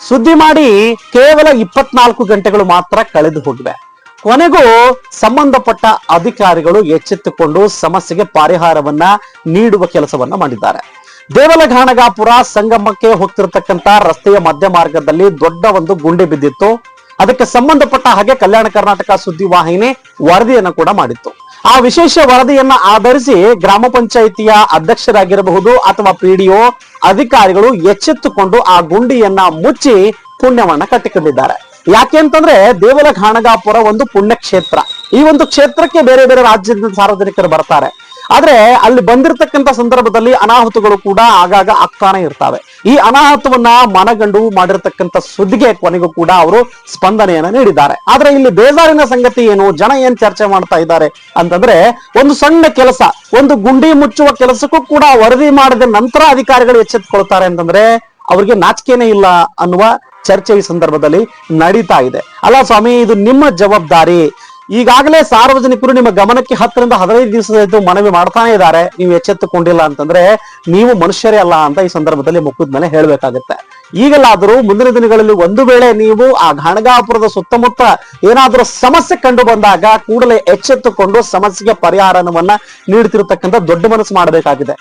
ಸುದ್ದಿ ಮಾಡಿ ಕೇವಲ ಇಪ್ಪತ್ನಾಲ್ಕು ಗಂಟೆಗಳು ಮಾತ್ರ ಕಳೆದು ಹೋಗಿವೆ. ಕೊನೆಗೂ ಸಂಬಂಧಪಟ್ಟ ಅಧಿಕಾರಿಗಳು ಎಚ್ಚೆತ್ತುಕೊಂಡು ಸಮಸ್ಯೆಗೆ ಪರಿಹಾರವನ್ನ ನೀಡುವ ಕೆಲಸವನ್ನ ಮಾಡಿದ್ದಾರೆ. ದೇವಲಘಾಣಗಾಪುರ ಸಂಗಮಕ್ಕೆ ಹೋಗ್ತಿರತಕ್ಕಂತ ರಸ್ತೆಯ ಮಧ್ಯ ಮಾರ್ಗದಲ್ಲಿ ದೊಡ್ಡ ಒಂದು ಗುಂಡಿ ಬಿದ್ದಿತ್ತು. ಅದಕ್ಕೆ ಸಂಬಂಧಪಟ್ಟ ಹಾಗೆ ಕಲ್ಯಾಣ ಕರ್ನಾಟಕ ಸುದ್ದಿ ವಾಹಿನಿ ವರದಿಯನ್ನ ಕೂಡ ಮಾಡಿತ್ತು. ಆ ವಿಶೇಷ ವರದಿಯನ್ನ ಆಧರಿಸಿ ಗ್ರಾಮ ಪಂಚಾಯಿತಿಯ ಅಧ್ಯಕ್ಷರಾಗಿರಬಹುದು ಅಥವಾ ಪಿಡಿಒ ಅಧಿಕಾರಿಗಳು ಎಚ್ಚೆತ್ತುಕೊಂಡು ಆ ಗುಂಡಿಯನ್ನ ಮುಚ್ಚಿ ಪುಣ್ಯವನ್ನ ಕಟ್ಟಿಕೊಂಡಿದ್ದಾರೆ. ಯಾಕೆ ಅಂತಂದ್ರೆ ದೇವಲ ಘಾಣಗಾಪುರ ಒಂದು ಪುಣ್ಯ ಕ್ಷೇತ್ರ ಈ ಒಂದು ಕ್ಷೇತ್ರಕ್ಕೆ ಬೇರೆ ಬೇರೆ ರಾಜ್ಯದಿಂದ ಸಾರ್ವಜನಿಕರು ಬರ್ತಾರೆ. ಆದ್ರೆ ಅಲ್ಲಿ ಬಂದಿರತಕ್ಕಂತ ಸಂದರ್ಭದಲ್ಲಿ ಅನಾಹುತಗಳು ಕೂಡ ಆಗಾಗ ಆಗ್ತಾನೆ ಇರ್ತವೆ. ಈ ಅನಾಹುತವನ್ನ ಮನಗಂಡು ಮಾಡಿರ್ತಕ್ಕಂಥ ಸುದ್ದಿಗೆ ಕೊನೆಗೂ ಕೂಡ ಅವರು ಸ್ಪಂದನೆಯನ್ನ ನೀಡಿದ್ದಾರೆ. ಆದ್ರೆ ಇಲ್ಲಿ ಬೇಜಾರಿನ ಸಂಗತಿ ಏನು? ಜನ ಏನ್ ಚರ್ಚೆ ಮಾಡ್ತಾ ಇದ್ದಾರೆ ಅಂತಂದ್ರೆ ಒಂದು ಸಣ್ಣ ಕೆಲಸ, ಒಂದು ಗುಂಡಿ ಮುಚ್ಚುವ ಕೆಲಸಕ್ಕೂ ಕೂಡ ವರದಿ ಮಾಡಿದ ನಂತರ ಅಧಿಕಾರಿಗಳು ಎಚ್ಚೆತ್ತುಕೊಳ್ತಾರೆ ಅಂತಂದ್ರೆ ಅವ್ರಿಗೆ ನಾಚಿಕೆನೇ ಇಲ್ಲ ಅನ್ನುವ ಚರ್ಚೆ ಈ ಸಂದರ್ಭದಲ್ಲಿ ನಡೀತಾ ಇದೆ. ಅಲ್ಲ ಸ್ವಾಮಿ, ಇದು ನಿಮ್ಮ ಜವಾಬ್ದಾರಿ. ಈಗಾಗಲೇ ಸಾರ್ವಜನಿಕರು ನಿಮ್ಮ ಗಮನಕ್ಕೆ ಹತ್ತರಿಂದ ಹದಿನೈದು ದಿವಸದ ಮನವಿ ಮಾಡ್ತಾನೆ ಇದ್ದಾರೆ. ನೀವು ಎಚ್ಚೆತ್ತುಕೊಂಡಿಲ್ಲ ಅಂತಂದ್ರೆ ನೀವು ಮನುಷ್ಯರೇ ಅಲ್ಲ ಅಂತ ಈ ಸಂದರ್ಭದಲ್ಲಿ ಮುಖದ ಮೇಲೆ ಹೇಳ್ಬೇಕಾಗತ್ತೆ. ಈಗಲಾದರೂ ಮುಂದಿನ ದಿನಗಳಲ್ಲಿ ಒಂದು ವೇಳೆ ನೀವು ಆ ಘಣಗಾಪುರದ ಸುತ್ತಮುತ್ತ ಏನಾದರೂ ಸಮಸ್ಯೆ ಕಂಡು ಬಂದಾಗ ಕೂಡಲೇ ಎಚ್ಚೆತ್ತುಕೊಂಡು ಸಮಸ್ಯೆಗೆ ಪರಿಹಾರವನ್ನ ನೀಡುತ್ತಿರತಕ್ಕಂಥ ದೊಡ್ಡ ಮನಸ್ಸು ಮಾಡಬೇಕಾಗಿದೆ.